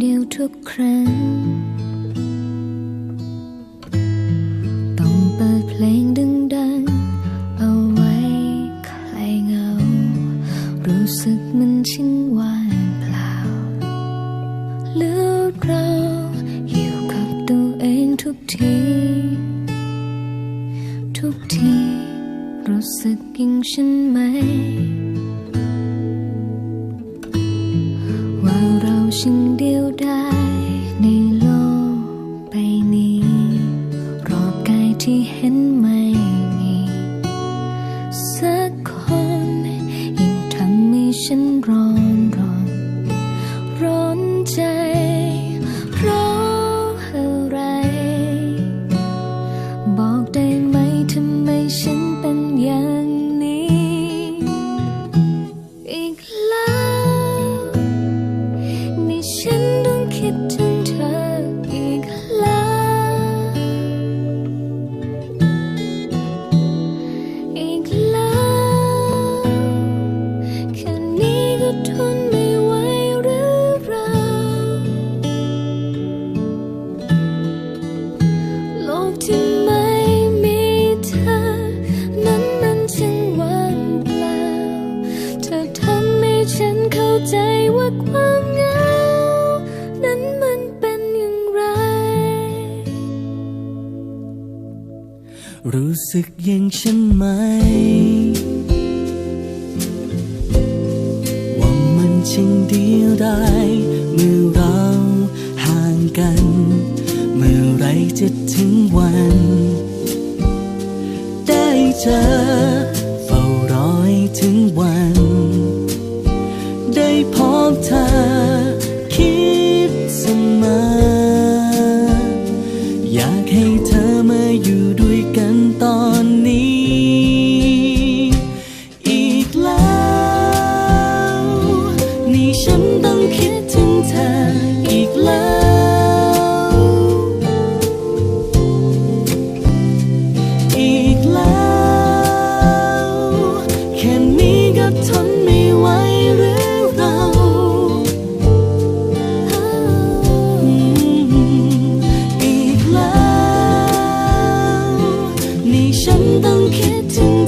เดียวทุกครั้ง ต้องเปิดเพลงดังๆ เอาไว้คลายเหงา รู้สึกมันชิงว่างเปล่าเลือเราอยู่กับตัวเองทุกที ทุกที รู้สึกยิ่งฉันไหม ฉันเดียวดายในโลกใบนี้ รอบกายที่เห็นไม่มีสักคนยิ่งทำให้ฉันร้อนรอน ร้อนใจ รู้สึกอย่างฉันไหม ว่ามันช่างดีได้เมื่อเราห่างกัน เมื่อไรจะถึงวัน ได้เจอเฝ้ารอให้ถึงวัน ได้พบเธอ คิดเสมอ อยากให้เธอ ฉันต้องคิดถึงเธออีกแล้ว อีกแล้ว แค่นี้ก็ทนไม่ไหวหรือเรา อีกแล้ว นี่ฉันต้องคิดถึง